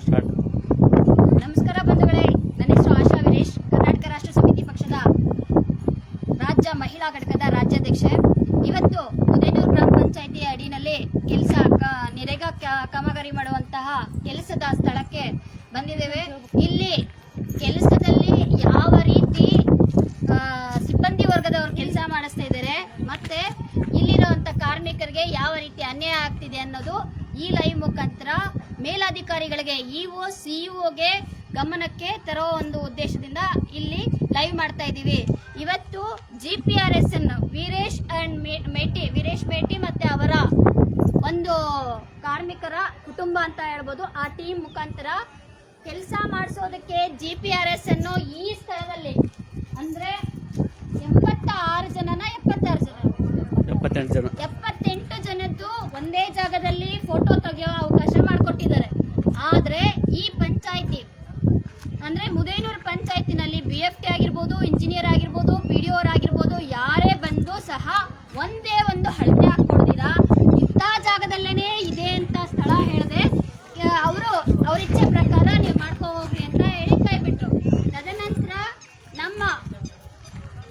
Start ನಮಸ್ಕಾರ ಬಂಧುಗಳೇ, ನನ್ನ ಹೆಸರು ಆಶಾ ವಿರೇಶ್, ಕರ್ನಾಟಕ ರಾಷ್ಟ್ರ ಸಮಿತಿ ಪಕ್ಷದ ರಾಜ್ಯ ಮಹಿಳಾ ಘಟಕದ ರಾಜ್ಯಾಧ್ಯಕ್ಷೆ. ಇವತ್ತು ಉದೇನೂರು ಗ್ರಾಮ ಪಂಚಾಯಿತಿಯ ಅಡಿನಲ್ಲಿ ಕೆಲಸ ನೆರೆಗ ಕಾಮಗಾರಿ ಮಾಡುವಂತಹ ಕೆಲಸದ ಸ್ಥಳಕ್ಕೆ ಬಂದಿದ್ದೇವೆ ಇಲ್ಲಿ ಕೆಲಸದಲ್ಲಿ ಯಾವ ರೀತಿ ಆ, ಸಿಬ್ಬಂದಿ ವರ್ಗದವರು ಕೆಲಸ ಮಾಡಿಸ್ತಾ ಇದ್ದಾರೆ ಮತ್ತೆ ಇಲ್ಲಿರುವಂತ ಕಾರ್ಮಿಕರಿಗೆ ಯಾವ ರೀತಿ ಅನ್ಯಾಯ ಆಗ್ತಿದೆ ಅನ್ನೋದು ಈ ಲೈವ್ ಮುಖಾಂತರ ಮೇಲಾಧಿಕಾರಿಗಳಿಗೆ ಇಒ ಸಿಇಒಗೆ ಗಮನಕ್ಕೆ ತರೋ ಒಂದು ಉದ್ದೇಶದಿಂದ ಇಲ್ಲಿ ಲೈವ್ ಮಾಡ್ತಾ ಇದ್ದೀವಿ ಇವತ್ತು G P R S N Veeresh and Meti Veeresh Meti ಮತ್ತೆ ಅವರ ಒಂದು ಕಾರ್ಮಿಕರ ಕುಟುಂಬ ಅಂತ ಹೇಳ್ಬೋದು ಆ ಟೀಮ್ ಮುಖಾಂತರ ಕೆಲಸ ಮಾಡಿಸೋದಕ್ಕೆ ಜಿ ಪಿ ಆರ್ ಎಸ್ ಅನ್ನು ಈ ಸ್ಥಳದಲ್ಲಿ ಅಂದ್ರೆ ಎಂಬತ್ತ ಆರು ಜನನ ಎಪ್ಪತ್ತಾರು ಜನ ಎಪ್ಪತ್ತೆಂಟು ಜನ ಎಪ್ಪತ್ತೆಂಟು ಜನದ್ದು ಒಂದೇ ಜಾಗದಲ್ಲಿ ಫೋಟೋ ತೆಗೆಯೋ ಅವಕಾಶ ಮಾಡಿಕೊಟ್ಟಿದ್ದಾರೆ ಆದ್ರೆ ಈ ಪಂಚಾಯಿತಿ ಅಂದ್ರೆ ಮುದೇನೂರು ಪಂಚಾಯತಿನಲ್ಲಿ ಬಿ ಎಫ್ ಟಿ ಆಗಿರ್ಬೋದು ಇಂಜಿನಿಯರ್ ಆಗಿರ್ಬೋದು ಪಿ ಡಿ ಆಗಿರ್ಬೋದು ಯಾರೇ ಬಂದು ಸಹ ಒಂದೇ ಒಂದು ಹಳತೆ ಹಾಕೊಡ್ದಿರಾ ಇಂಥ ಜಾಗದಲ್ಲೇನೆ ಇದೆ ಅಂತ ಸ್ಥಳ ಹೇಳಿದೆ ಅವರು ಅವ್ರ ಇಚ್ಛೆ ಪ್ರಕಾರ ನೀವು ಮಾಡ್ಕೊ ಹೋಗ್ರಿ ಅಂತ ಹೇಳಿ ಕೈ ಬಿಟ್ರು ತದನಂತರ ನಮ್ಮ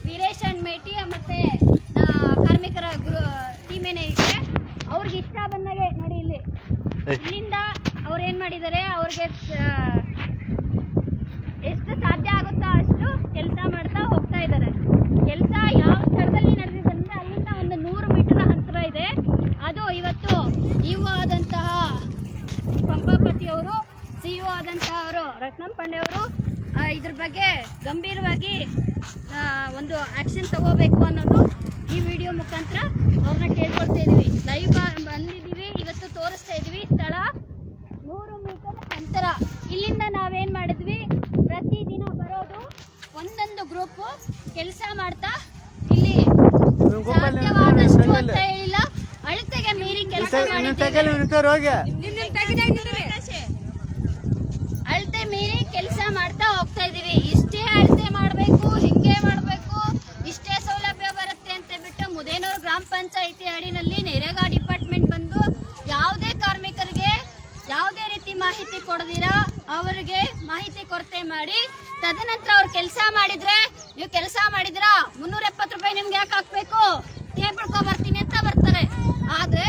ವೀರೇಶ್ ಅಂಡ್ ಮೇಟಿ ಮತ್ತೆ ಆ, ಕಾರ್ಮಿಕರ ಟೀಮ್ ಏನೇ ಇದೆ ಅವ್ರಿಗೆ ಇಷ್ಟ ಬಂದಾಗೆ ನೋಡಿ ಇಲ್ಲಿ ಇಲ್ಲಿಂದ ಅವ್ರು ಏನ್ ಮಾಡಿದ್ದಾರೆ ಅವ್ರಿಗೆ ಆ, ಎಷ್ಟು ಸಾಧ್ಯ ಆಗುತ್ತೋ ಅಷ್ಟು ಕೆಲಸ ಮಾಡ್ತಾ ಹೋಗ್ತಾ ಇದ್ದಾರೆ ಕೆಲಸ ಯಾವ ಸ್ಥಳದಲ್ಲಿ ನಡೆದಿದೆ ಅಂದ್ರೆ ಅಲ್ಲಿಂದ ಒಂದು ನೂರು ಮೀಟರ್ ಹತ್ತಿರ ಇದೆ ಅದು ಇವತ್ತು ಇವು ಆದಂತಹ ಪಂಪಾಪತಿ ಅವರು ಸಿಇಒ ಆದಂತಹ ಅವರು ರತ್ನಂ ಪಾಂಡೆ ಅವರು ಇದ್ರ ಬಗ್ಗೆ ಗಂಭೀರವಾಗಿ ಒಂದು ಆಕ್ಷನ್ ತಗೋಬೇಕು ಅನ್ನೋದು ಈ ವಿಡಿಯೋ ಮುಖಾಂತರ ಅವ್ರನ್ನ ಕೇಳ್ಕೊಳ್ತಾ ಇದೀವಿ. ಲೈವ್ ಬಂದಿದ್ದೀವಿ ಇವತ್ತು ತೋರಿಸ್ತಾ ಇದೀವಿ. ಸ್ಥಳ ನೂರು ಮೀಟರ್ ಅಂತರ. ಇಲ್ಲಿಂದ ನಾವೇನು ಮಾಡಿದ್ವಿ? ಪ್ರತಿದಿನ ಬರೋದು ಒಂದೊಂದು ಗ್ರೂಪ್ ಕೆಲಸ ಮಾಡ್ತಾ ಇಲ್ಲಿ ಸಾಧ್ಯವಾದಷ್ಟು ಅಂತ ಹೇಳಿಲ್ಲ ಅಳತೆಗೆ ಮೀರಿ ಕೆಲಸ ಮಾಡಿದ್ದೀವಿ ಅಳತೆ ಮೀರಿ ಕೆಲಸ ಮಾಡ್ತಾ ಹೋಗ್ತಾ ಇದೀವಿ ಇಷ್ಟೇ ಅಳತೆ ಮಾಡ್ಬೇಕು ಹಿಂಗೆ ಮಾಡ್ಬೇಕು. ಇಷ್ಟೇ ಸೌಲಭ್ಯ ಬರುತ್ತೆ ಅಂತ ಬಿಟ್ಟು ಮುದೇನೂರು ಗ್ರಾಮ ಪಂಚಾಯಿತಿ ಅಡಿನಲ್ಲಿ ನೆರೆಗಾ ಡಿಪಾರ್ಟ್ಮೆಂಟ್ ಬಂದು ಯಾವುದೇ ಕಾರ್ಮಿಕರಿಗೆ ಯಾವುದೇ ರೀತಿ ಮಾಹಿತಿ ಕೊಡದಿರಾ ಅವರಿಗೆ ಮಾಹಿತಿ ಕೊರತೆ ಮಾಡಿ ತದನಂತರ ಅವ್ರು ಕೆಲಸ ಮಾಡಿದ್ರೆ ನೀವು ಕೆಲಸ ಮಾಡಿದ್ರಾ ಮುನ್ನೂರ ಎಪ್ಪತ್ತು ರೂಪಾಯಿ ನಿಮ್ಗೆ ಯಾಕೆ ಹಾಕ್ಬೇಕು? ಕೇಳ್ಬಿಡ್ಕೊ ಬರ್ತೀನಿ ಅಂತ ಬರ್ತಾರೆ. ಆದ್ರೆ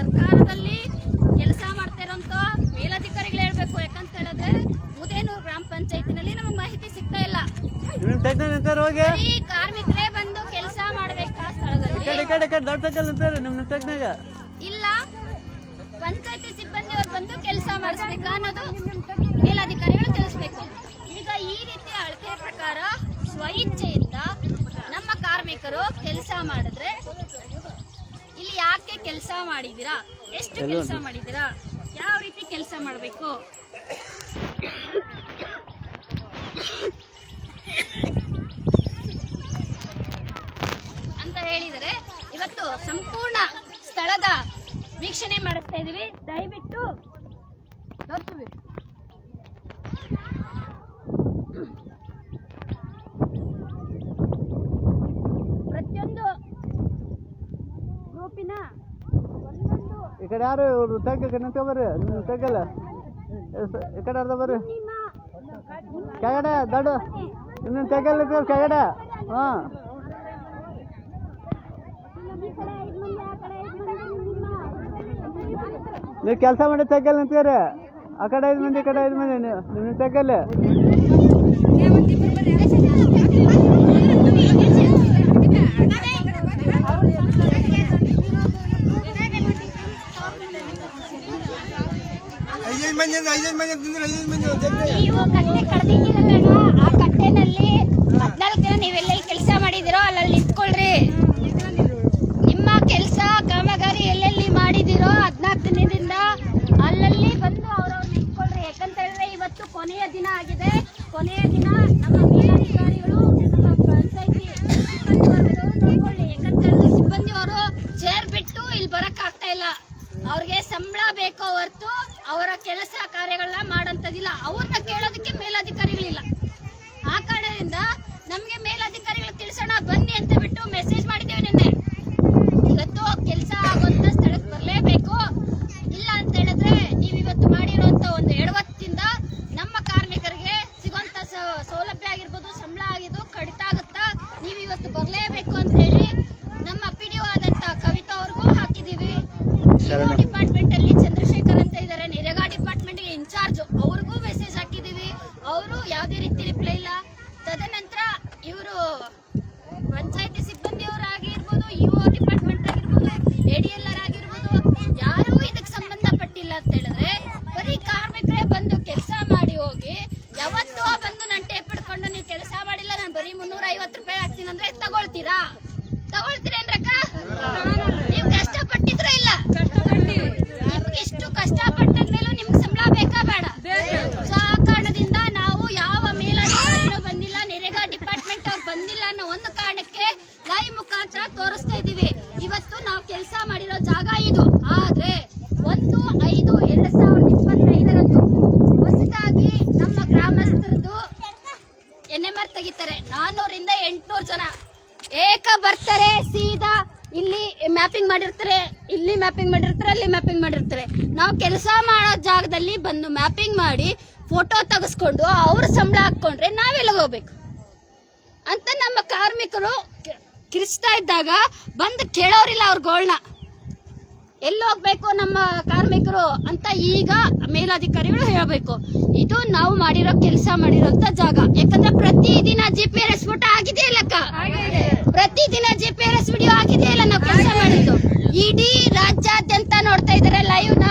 ಸರ್ಕಾರದಲ್ಲಿ ಕೆಲಸ ಮಾಡ್ತಾ ಇರೋಂತ ಮೇಲಧಿಕಾರಿಗಳು ಹೇಳ್ಬೇಕು. ಯಾಕಂತ ಹೇಳಿದ್ರೆ ಮುದೇನೂರು ಗ್ರಾಮ ಪಂಚಾಯತಿನಲ್ಲಿ ನಮಗೆ ಮಾಹಿತಿ ಸಿಗ್ತಾ ಇಲ್ಲ. ಹೋಗಿ. ಕಾರ್ಮಿಕರೇ ಬಂದು ಕೆಲಸ ಮಾಡ್ಬೇಕು ಸ್ಥಳದಲ್ಲಿ? ನಿಮ್ಮ ತಗ್ನಾಗ ಇಲ್ಲ. ಪಂಚಾಯತಿ ಸಿಬ್ಬಂದಿ ಅವ್ರು ಬಂದು ಕೆಲಸ ಮಾಡಿಸ್ಬೇಕು ಅನ್ನೋದು ಮೇಲಾಧಿಕಾರಿಗಳು ತಿಳಿಸ್ಬೇಕು. ಈಗ ಈ ರೀತಿ ಅಳತೆ ಪ್ರಕಾರ ಸ್ವಇಚ್ಛೆಯಿಂದ ನಮ್ಮ ಕಾರ್ಮಿಕರು ಕೆಲಸ ಮಾಡಿದ್ರೆ ಇಲ್ಲಿ ಯಾಕೆ ಕೆಲಸ ಮಾಡಿದಿರಾ ಎಷ್ಟು ಕೆಲಸ ಮಾಡಿದಿರಾ ಯಾವ ರೀತಿ ಕೆಲಸ ಮಾಡಬೇಕು? ಅಂತ ಹೇಳಿದರೆ ಇವತ್ತು ಸಂಪೂರ್ಣ ಸ್ಥಳದ ವೀಕ್ಷಣೆ ಮಾಡುತ್ತಾ ಇದೀವಿ ದಯವಿಟ್ಟು ತೋರ್ಸುವಿ. ಪ್ರತಿಯೊಂದು ಗ್ರೂಪಿನ ಒಂದೊಂದು ಈ ಕಡೆ ಯಾರು ಇವ್ರು ತಗ್ಗ ನಿಂತ ಬರ್ರಿ. ನಿಮ್ಮ ತಗ್ಗಲ್ಲ. ಈ ಕಡೆ ಅರ್ಧ ಬರ್ರಿ. ಕೆಳಗಡೆ, ದೊಡ್ಡ. ತಗ್ಗಲ್ ನಿಂತ ಕೆಳಗಡೆ. ಹಾಂ. ನೀವು ಕೆಲಸ ಮಾಡಿ ತಗ್ಗಲ್ ನಿಂತೀರಿ ಆ ಕಡೆ ಐದು ಮಂದಿ, ಈ ಕಡೆ ಐದು ಮಂದಿ. ನೀವು ನಿಮ್ಮ ತಗ್ಗಲ್ಲಿ. ಐದೈದು ಮಂದಿ ಅಂದ್ರೆ ಐದೈದು ಮಂದಿ ತಿಂದ್ರೆ ಐದೈದು ಮಂದಿ. ನೀವು ಕಟ್ಟೆ ಕಡ್ದಿದ್ದೀರಲ್ಲ ಆ ಕಟ್ಟೆನಲ್ಲಿ ಹದ್ನಾಲ್ಕು ದಿನ ನೀವೆಲ್ಲೆಲ್ಲಿ ಕೆಲಸ ಮಾಡಿದಿರೋ ಅಲ್ಲಲ್ಲಿ ನಿಂತ್ಕೊಳ್ರಿ. ನಿಮ್ಮ ಕೆಲಸ, ಕಾಮಗಾರಿ ಎಲ್ಲೆಲ್ಲಿ ಮಾಡಿದಿರೋ ಹದ್ನಾಲ್ಕು ದಿನದಿಂದ ಅಲ್ಲಲ್ಲಿ ಬಂದು ಅವ್ರವ್ರು ನಿಂತ್ಕೊಳ್ರಿ. ಯಾಕಂತ ಹೇಳಿದ್ರೆ ಇವತ್ತು ಕೊನೆಯ ದಿನ ಆಗಿದೆ. ಕೊನೆಯ ದಿನ ನಮ್ಮ ಫೋಟೋ ತೆಗೆಸ್ಕೊಂಡು ಅವ್ರ ಸಂಬಳ ಹಾಕೊಂಡ್ರೆ ನಾವೆಲ್ಲ ಹೋಗ್ಬೇಕು? ಅಂತ ನಮ್ಮ ಕಾರ್ಮಿಕರು ಕಿರಿಸ್ತಾ ಇದ್ದಾಗ ಬಂದು ಕೇಳೋರಿಲ್ಲ ಅವ್ರ ಗೋಳ್ನ. ಎಲ್ಲಿ ಹೋಗ್ಬೇಕು ನಮ್ಮ ಕಾರ್ಮಿಕರು ಅಂತ ಈಗ ಮೇಲಾಧಿಕಾರಿಗಳು ಹೇಳಬೇಕು. ಇದು ನಾವು ಮಾಡಿರೋ ಕೆಲಸ ಮಾಡಿರೋಂತ ಜಾಗ. ಯಾಕಂದ್ರೆ ಪ್ರತಿದಿನ G P R S photo ಆಗಿದೆ. ಇಲ್ಲಕ್ಕ ಪ್ರತಿದಿನ G P R S video ಆಗಿದೆ ಇಲ್ಲ ನಾವು ಕೆಲಸ ಮಾಡಿದ್ದು. ಇಡೀ ರಾಜ್ಯಾದ್ಯಂತ ನೋಡ್ತಾ ಇದಾರೆ ಲೈವ್ನ.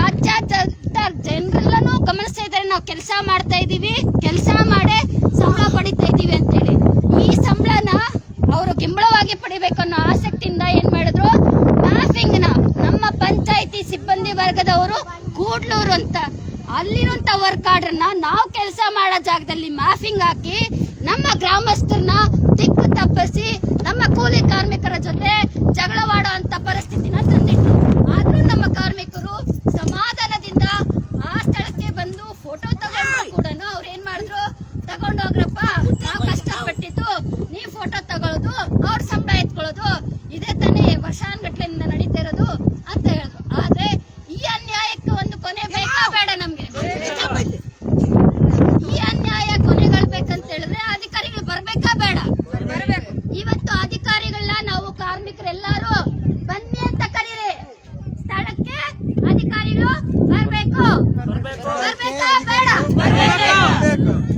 ರಾಜ್ಯಾದ್ಯಂತ ಜನರೆಲ್ಲನೂ ಗಮನಿಸ್ತಾ ಇದ್ದಾರೆ, ನಾವು ಕೆಲಸ ಮಾಡ್ತಾ ಇದ್ದೀವಿ, ಕೆಲಸ ಮಾಡೇ ಸಂಬಳ ಪಡಿತಾ ಇದ್ದೀವಿ ಅಂತೇಳಿ. ಈ ಸಂಬಳನ ಅವರು ಗಿಂಬಳವಾಗಿ ಪಡಿಬೇಕು ಅನ್ನೋ ಆಸಕ್ತಿಯಿಂದ ಏನ್ ಮಾಡಿದ್ರು? ಮ್ಯಾಪಿಂಗ್ನ ನಮ್ಮ ಪಂಚಾಯಿತಿ ಸಿಬ್ಬಂದಿ ವರ್ಗದವರು ಕೂಡ್ಲೂರು ಅಂತ, ಅಲ್ಲಿರುವಂತ ವರ್ಕ್ ಆರ್ಡರ್ ನಾವು ಕೆಲಸ ಮಾಡೋ ಜಾಗದಲ್ಲಿ ಮ್ಯಾಫಿಂಗ್ ಹಾಕಿ ನಮ್ಮ ಗ್ರಾಮಸ್ಥರನ್ನ ದಿಕ್ಕು ತಪ್ಪಿಸಿ, ನಮ್ಮ ಕೂಲಿ ಕಾರ್ಮಿಕರ ಜೊತೆ ಜಗಳವಾಡೋ ಅಂತ ಪರಿಸ್ಥಿತಿನ ತಂದಿಟ್ರು ಆದ್ರೂ ನಮ್ಮ ಕಾರ್ಮಿಕರು ಸಮಾಧಾನದಿಂದ ಆ ಸ್ಥಳಕ್ಕೆ ಬಂದು ಫೋಟೋ ತಗೊಂಡ್ರು ಕೂಡ ಅವ್ರು ಏನ್ ಮಾಡಿದ್ರು ತಗೊಂಡೋಗ್ರಪ್ಪ ನಾವು ಕಷ್ಟಪಟ್ಟಿದ್ದು ನೀವ್ ಫೋಟೋ ತಗೊಳ್ಳೋದು ಅವ್ರ ಸಂಬಳ ಎತ್ಕೊಳ್ಳೋದು ಇದೇ ತಾನೇ ವರ್ಷಾನ್ಗಟ್ಲೆಯಿಂದ ನಡೀತಾ ಇರೋದು ಅಂತ ಹೇಳಿದ್ರು ಆದ್ರೆ ಈ ಅನ್ಯಾಯಕ್ಕೆ ಒಂದು ಕೊನೆ ಬೇಕಾ ಬೇಡ ನಮ್ಗೆ ಈ ಅನ್ಯಾಯ ಕೊನೆಗೊಳ್ಬೇಕಂತ ಹೇಳಿದ್ರೆ ಅಧಿಕಾರಿಗಳು ಬರ್ಬೇಕಾ ಬೇಡ ಇವತ್ತು ಅಧಿಕಾರಿಗಳನ್ನ ನಾವು ಕಾರ್ಮಿಕರೆಲ್ಲರೂ ಬನ್ನಿ ಅಂತ ಕರೀರಿ ಸ್ಥಳಕ್ಕೆ ಅಧಿಕಾರಿಗಳು ಬರ್ಬೇಕು ಬರ್ಬೇಕಾ ಬೇಡ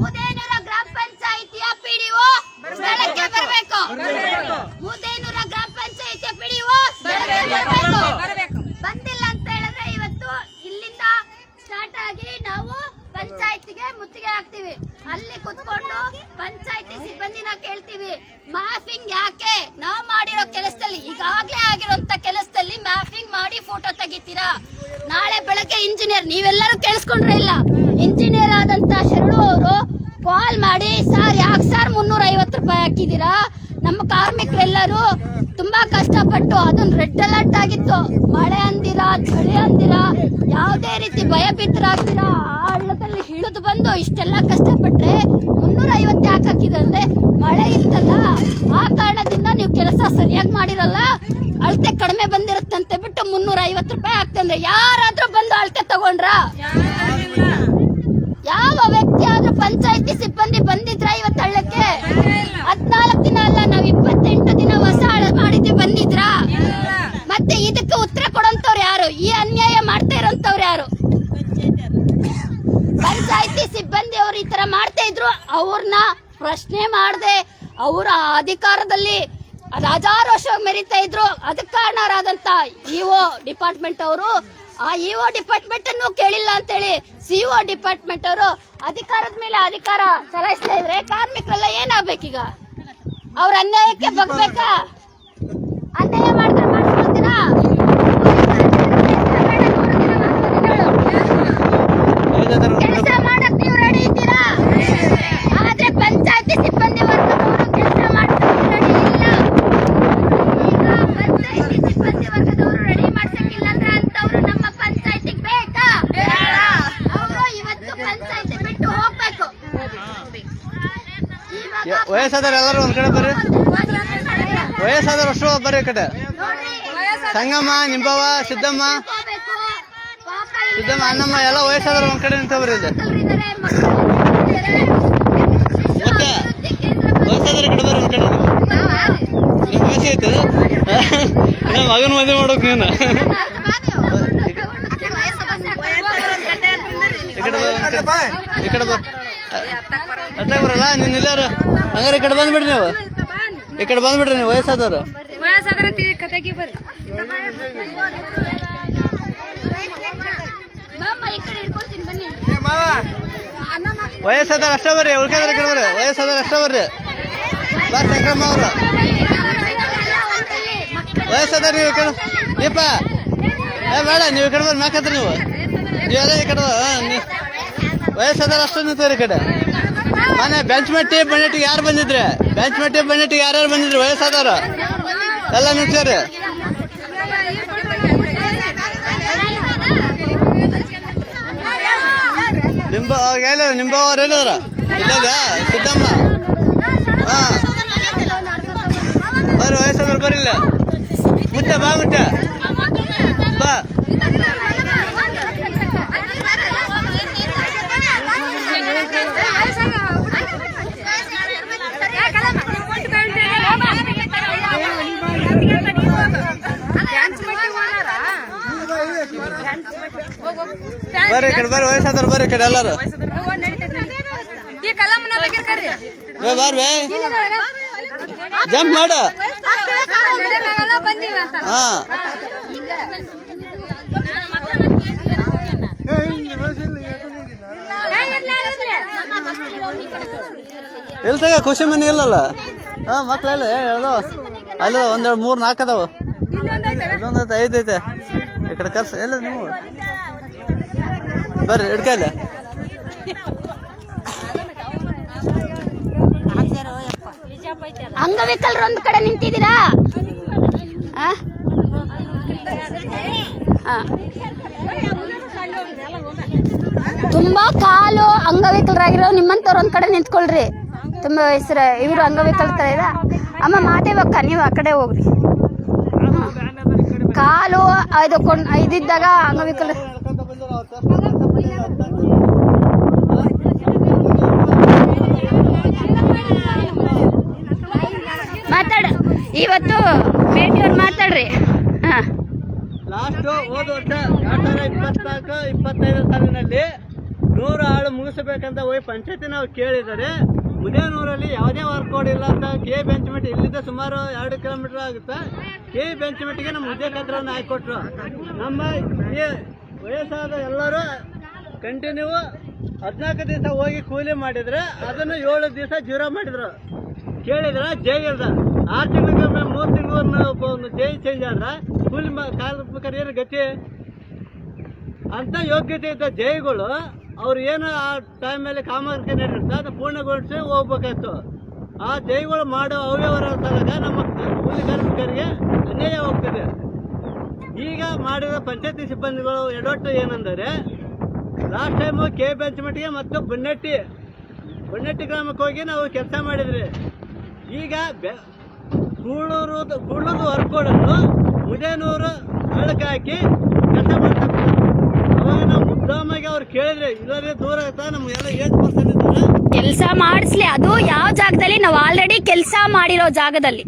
ಮುದೇನೂರ ಗ್ರಾಮ ಪಂಚಾಯಿತಿಯ ಪಿಡಿಒ ಸ್ಥಳಕ್ಕೆ ಬರ್ಬೇಕು ಮುದೇನೂರ ಗ್ರಾಮ ಪಂಚಾಯಿತಿಯ ಪಿಡಿಒ ಸ್ಥಳಕ್ಕೆ ಬರ್ಬೇಕು ಬಂದಿಲ್ಲ ಅಂತ ಹೇಳಿದ್ರೆ ಇವತ್ತು ಇಲ್ಲಿಂದ ಸ್ಟಾರ್ಟ್ ಆಗಿ ನಾವು ಪಂಚಾಯತಿಗೆ ಮುತ್ತಿಗೆ ಹಾಕ್ತಿವಿ ಅಲ್ಲಿ ಕುತ್ಕೊಂಡು ಪಂಚಾಯತಿ ಸಿಬ್ಬಂದಿನ ಕೇಳ್ತೀವಿ ಮ್ಯಾಫಿಂಗ್ ಯಾಕೆ ನಾವು ಮಾಡಿರೋ ಕೆಲಸದಲ್ಲಿ ಈಗಾಗ್ಲೇ ಆಗಿರೋಂತ ಕೆಲಸದಲ್ಲಿ ಮ್ಯಾಫಿಂಗ್ ಮಾಡಿ ಫೋಟೋ ತೆಗಿತೀರಾ ನಾಳೆ ಬೆಳಗ್ಗೆ ಇಂಜಿನಿಯರ್ ನೀವೆಲ್ಲರೂ ಕೇಳಿಸ್ಕೊಂಡ್ರೆ ಇಲ್ಲ ಇಂಜಿನಿಯರ್ ಆದಂತ ಶರಣು ಅವರು ಕಾಲ್ ಮಾಡಿ ಸರ್ ಯಾಕೆ ಸರ್ ಮುನ್ನೂರ ಐವತ್ತು ರೂಪಾಯಿ ಹಾಕಿದೀರಾ ನಮ್ಮ ಕಾರ್ಮಿಕರೆಲ್ಲರೂ ತುಂಬಾ ಕಷ್ಟಪಟ್ಟು ಅದನ್ನ ರೆಡ್ ಅಲರ್ಟ್ ಆಗಿತ್ತು ಮಳೆ ಚಳಿ ಅಂದಿರ? ಯಾವುದೇ ರೀತಿ ಭಯಭೀತರಾಗ್ದಿರ ಆ ಹಳ್ಳದಲ್ಲಿ ಇಳಿದು ಬಂದು ಇಷ್ಟೆಲ್ಲ ಕಷ್ಟಪಟ್ರೆ ಮುನ್ನೂರ ಐವತ್ತು ಯಾಕೆ ಹಾಕಿದಂದ್ರೆ ಮಳೆ ಇತ್ತಲ್ಲ, ಆ ಕಾರಣದಿಂದ ನೀವು ಕೆಲಸ ಸರಿಯಾಗಿ ಮಾಡಿರಲ್ಲ? ಅಳತೆ ಕಡಿಮೆ ಬಂದಿರುತ್ತಂತೆ ಬಿಟ್ಟು ಮುನ್ನೂರ ಐವತ್ತು ರೂಪಾಯಿ ಹಾಕ್ತಂದ್ರೆ ಯಾರಾದ್ರೂ ಬಂದು ಅಳತೆ ತಗೊಂಡ್ರ? ಯಾವ ವ್ಯಕ್ತಿ ಆದ್ರೂ ಪಂಚಾಯತಿ ಸಿಬ್ಬಂದಿ ಬಂದಿದ್ರ ಇವತ್ತು ಹಳ್ಳಕ್ಕೆ? ಹದ್ನಾಲ್ಕು ದಿನ ಅಲ್ಲ, ನಾವ್ ಇಪ್ಪತ್ತೆಂಟು ದಿನ ಹೊಸ ಹಳ ಮಾಡಿದ್ವಿ, ಬಂದಿದ್ರಾ? ಮತ್ತೆ ಇದಕ್ಕೆ ಉತ್ತರ ಯಾರು? ಈ ಅನ್ಯಾಯ ಮಾಡ್ತಾ ಇರೋಂತವ್ರು ಯಾರು? ಪಂಚಾಯತಿ ಸಿಬ್ಬಂದಿ ಅವರು ಈ ತರ ಮಾಡ್ತಾ ಇದ್ರು, ಅವ್ರನ್ನ ಪ್ರಶ್ನೆ ಮಾಡದೆ, ಅವರ ಅಧಿಕಾರದಲ್ಲಿ ರಾಜಾರೋಷ ಮೆರಿತಾ ಇದ್ರು. ಅದಕ್ಕೆ ಕಾರಣರಾದಂತ ಇಒ ಡಿಪಾರ್ಟ್ಮೆಂಟ್ ಅವರು. ಆ ಇಒ ಡಿಪಾರ್ಟ್ಮೆಂಟ್ ಅನ್ನು ಕೇಳಿಲ್ಲ ಅಂತೇಳಿ ಸಿಒ ಡಿಪಾರ್ಟ್ಮೆಂಟ್ ಅವರು ಅಧಿಕಾರದ ಮೇಲೆ ಅಧಿಕಾರ ಚಲಾಯಿಸ್ತಾ ಇದ್ರೆ ಕಾರ್ಮಿಕರೆಲ್ಲ ಏನಾಗ್ಬೇಕೀಗ ಅವ್ರ ಅನ್ಯಾಯಕ್ಕೆ ಬಗ್ಬೇಕಾ? ಅನ್ಯಾಯ ವಯಸ್ಸಾದ್ರೆ ಎಲ್ಲರೂ ಒಂದ್ ಕಡೆ ಬರ್ರಿ. ವಯಸ್ಸಾದ್ರೆ ಅಷ್ಟು ಬರ್ರಿ ಕಡೆ. ಸಂಗಮ್ಮ, ನಿಂಬವ್ವ, ಸಿದ್ದಮ್ಮ. ಸಿದ್ದಮ್ಮ, ಅಣ್ಣಮ್ಮ, ಎಲ್ಲ ವಯಸ್ಸಾದ್ರೆ ಒಂದ್ ಕಡೆ ನಿಂತ ಬರ್ರಿ ಇದೆ ಮತ್ತೆ ವಯಸ್ಸಾದ್ರೆ ಕಡೆ ಬರ್ರಿ ಒಂದ್ ಕಡೆ. ನಿಮ್ ವಯಸ್ಸು ಐತೆ ಮಗನ ಮದುವೆ ಮಾಡೋಕ್ ನೀನು. ಈ ಕಡೆ ಬಾ, ಈ ಕಡೆ ಬಾ. ಅಟ್ಲಾಗ ಬರಲ್ಲ? ನೀನ್ ಇಲ್ಲಾರ? ಹಂಗಾರೆ ಈ ಕಡೆ ಬಂದ್ಬಿಡ್ರಿ ನೀವು. ಈ ಕಡೆ ಬಂದ್ಬಿಡ್ರಿ ನೀವು ವಯಸ್ಸಾದವ್ರು. ವಯಸ್ಸಾದವ್ರು ಅಷ್ಟೇ ಬರ್ರಿ ಉಳ್ಕೊಂಡ್ರೆ ಕಡೆ ಬರ್ರಿ. ವಯಸ್ಸಾದವ್ರು ಅಷ್ಟೇ ಬರ್ರಿ. ಬಾ ಶಂಕರಮ್ಮ ಅವ್ರು. ವಯಸ್ಸಾದವ್ರು ನೀವು ಕಡೆ ದೀಪ. ಏ ಬೇಡ ನೀವು ಈ ಕಡೆ ಬರ್ರಿ ಮ್ಯಾಕತ್ರಿ ನೀವು. ನೀವೆಲ್ಲ ಈ ಕಡೆ ಹಾ, ನೀ- ವಯಸ್ಸಾದವ್ರು ಅಷ್ಟೊಂದು ನಿಂತವ್ರಿ ಈ ಕಡೆ. ಮನೆ ಬೆಂಚ್ ಮೆಟ್ಟಿ ಬನ್ನೆಟ್ಟಿಗೆ ಯಾರು ಬಂದಿದ್ರಿ? ಬೆಂಚ್ ಮೆಟ್ಟಿ ಬನ್ನೆಟ್ಟಿಗೆ ಯಾರ್ಯಾರು ಬಂದಿದ್ರಿ ವಯಸ್ಸಾದಾರ ಎಲ್ಲ ನಿಂತಾರೆ ನಿಂಬ ಎಲ್ಲ ನಿಂಬ ಅವ್ರು ಹೇಳಿದ್ರ. ಇಲ್ಲದ, ಸಿದ್ದಮ್ಮ. ಹಾ. ಬರ್ರಿ ವಯಸ್ಸಾದ್ರು ಬರಿಲ್ಲ ಮುಟ್ಟ ಬಾ ಮುಟ್ಟ ಬಾ. ಬರ್ರಿ ಕಡೆ ಬರ್ರಿ ವಯಸ್ಸಾದ್ರ ಬರ್ರಿ ಕಡೆ ಎಲ್ಲಾರು. ಬರ್ರಿ ಜಂಪ್ ಮಾಡ. ಹಾ. ಎಲ್ಲಿ ತಗ ಖುಷಿ ಮನೆ ಇಲ್ಲಲ್ಲ? ಹಾ ಮಕ್ಳೆಲ್ಲ ಹೇಳ್ದವ ಅಲ್ಲ ಒಂದೆರಡು ಮೂರು ನಾಲ್ಕು ಅದಾವ. ಇಲ್ಲೊಂದು ಐತೆ ಐದು ಐತೆ. ಈ ಕಡೆ ಕರ್ಸ ಎಲ್ಲ ನೀವು? ಬರ್ರಿ, ಹಿಡ್ಕಲ್ಲ. ಅಂಗವಿಕಲರು ಒಂದ್ ಕಡೆ ನಿಂತಿದ್ದೀರಾ. ತುಂಬಾ ಕಾಲು ಅಂಗವಿಕಲರಾಗಿರೋ ನಿಮ್ಮಂತವ್ರು ಒಂದ್ ಕಡೆ ನಿಂತ್ಕೊಳ್ರಿ. ತುಂಬಾ ಹೆಸರು, ಇವರು ಅಂಗವಿಕಲ ತರ ಇದ. ಅಮ್ಮ ಮಾತೇವಕ್ಕ ನೀವು ಆ ಕಡೆ ಹೋಗ್ರಿ. ಕಾಲು ಇದು ಕೊಂಡ್ ಇದಿದ್ದಾಗ ಅಂಗವಿಕಲ ಮಾತಾಡ. ಇವತ್ತು ಭೇಟಿಯವ್ರು ಮಾತಾಡ್ರಿ. ವರ್ಷ ಇಪ್ಪತ್ತೈದು ಸಾಲಿನಲ್ಲಿ ನೂರು ಆಳು ಮುಗಿಸಬೇಕಂತ ಹೋಗಿ ಪಂಚಾಯತಿ ನಾವು ಕೇಳಿದರೆ ಮುದೇನೂರಲ್ಲಿ ಯಾವುದೇ ವರ್ಕೌಟ್ ಇಲ್ಲ ಅಂತ ಕೆ ಬೆಂಚ್ ಮೆಟ್ ಇಲ್ಲಿಂದ ಸುಮಾರು ಎರಡು ಕಿಲೋಮೀಟರ್ ಆಗುತ್ತೆ. ಕೆ ಬೆಂಚ್ ಮೆಟ್ಗೆ ನಮ್ಮ ಮುದ್ದೆ ಕತ್ರವನ್ನು ಹಾಕಿಕೊಟ್ರು. ನಮ್ಮ ವಯಸ್ಸಾದ ಎಲ್ಲರೂ ಕಂಟಿನ್ಯೂ ಹದಿನಾಲ್ಕು ದಿವಸ ಹೋಗಿ ಕೂಲಿ ಮಾಡಿದ್ರೆ ಅದನ್ನು ಏಳು ದಿವಸ ಜೀರೋ ಮಾಡಿದ್ರು. ಕೇಳಿದ್ರ ಜೈ ಇಲ್ದ ಆರು ತಿಂಗಳಿಗೊಮ್ಮೆ ಮೂರು ಒಂದು ಜೈ ಚೇಂಜ್ ಆದ್ರ ಕೂಲಿ ಕಾರ್ಮಿಕರು ಏನು ಗತಿ? ಅಂತ ಯೋಗ್ಯತೆ ಇದ್ದ ಜೈಗಳು ಅವ್ರು ಏನು ಆ ಟೈಮಲ್ಲಿ ಕಾಮಗಾರಿಕೆ ನಡೆಯುತ್ತೆ ಅದು ಪೂರ್ಣಗೊಳಿಸಿ ಹೋಗ್ಬೇಕಾಯ್ತು. ಆ ಜೈಗಳು ಮಾಡೋ ಅವ್ಯವಹಾರ ಸಲಗ ನಮ್ಮ ಕೂಲಿ ಕಾರ್ಮಿಕರಿಗೆ ಅನ್ಯಾಯ ಹೋಗ್ತದೆ ಈಗ ಮಾಡಿದ ಪಂಚಾಯತಿ ಸಿಬ್ಬಂದಿಗಳು ಎಡವಟ್ಟು ಏನಂದರೆ ಲಾಸ್ಟ್ ಟೈಮು ಕೆ ಬೆಂಚ್ ಮಟ್ಟಿಗೆ ಮತ್ತು ಬನ್ನಟ್ಟಿ ಬನ್ನಟ್ಟಿ ಗ್ರಾಮಕ್ಕೆ ಹೋಗಿ ನಾವು ಕೆಲಸ ಮಾಡಿದ್ರಿ ಈಗ ಬೆ, ಕೂಳೂರು ಹೊರ್ಕೊಡನ್ನು ಮುದೇನೂರು ಹಳ್ಳಕ್ಕೆ ಹಾಕಿ ಕೆಲಸ ಮಾಡ್ತಾರೆ ಅವಾಗ ನಾವು ಮುದ್ದಾಮಾಗಿ ಅವ್ರು ಕೇಳಿದ್ರೆ, ಇಲ್ಲದ್ರೆ ದೂರ ಆಯ್ತಾ ನಮಗೆಲ್ಲ ಏಟ್ ಪರ್ಸೆಂಟ್ ಕೆಲಸ ಮಾಡಿಸ್ಲಿ. ಅದು ಯಾವ ಜಾಗದಲ್ಲಿ? ನಾವು ಆಲ್ರೆಡಿ ಕೆಲಸ ಮಾಡಿರೋ ಜಾಗದಲ್ಲಿ